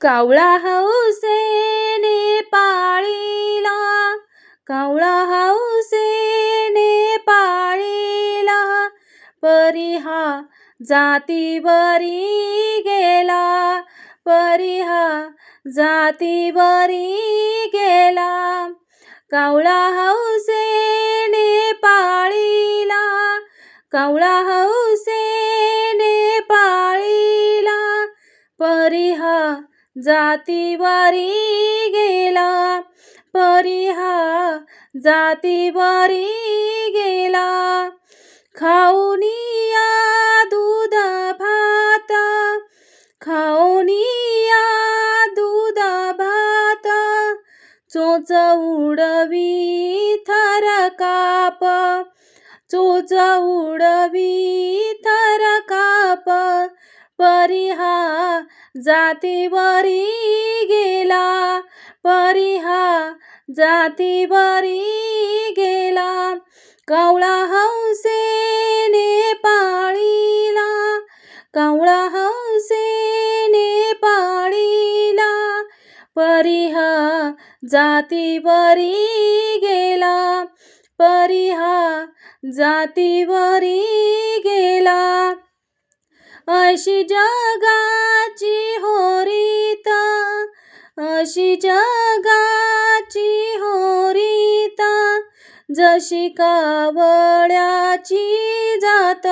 कावळा हौसेने पाळीला कावळा हौसेने पाळीला परिहा जातीवरी गेला परिहा जातीवरी गेला कावळा हौसेने पाळीला कावळा हौसे जातीवरी गेला परिहा जातीवरी गेला. खाऊनिया दूध भात खाऊनिया दूध भात. चोच उडवी थर काप चोच उडवी थर काप. परिहा जातीवरी गेला परिहा जातीवरी गेला. कावळा हौसेने पाळीला कावळा हौसेने पाळीला परिहा जातीवरी गेला परिहा जातीवरी गेला. अशी जगा जशी जगाची होरीता जशी कावळ्याची जात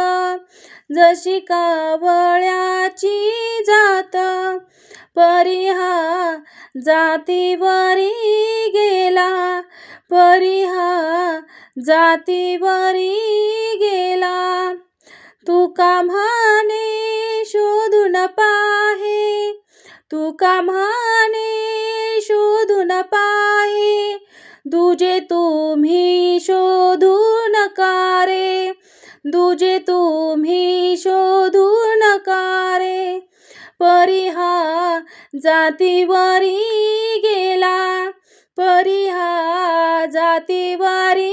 जशी कावळ्याची जात परिहा जातीवरी गेला परिहा जातीवरी गेला. तुका म्हणे शोधून पाहे? तुका म्हणे शोधून पाहे दुजे तुम्ही शोधून कारे दुजे तुम्ही शोधून कारे परिहा जातीवरी गेला. परिहा जातीवरी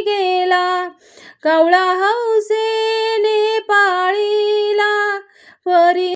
गेला. कावळा हौसेने पाळीला. परी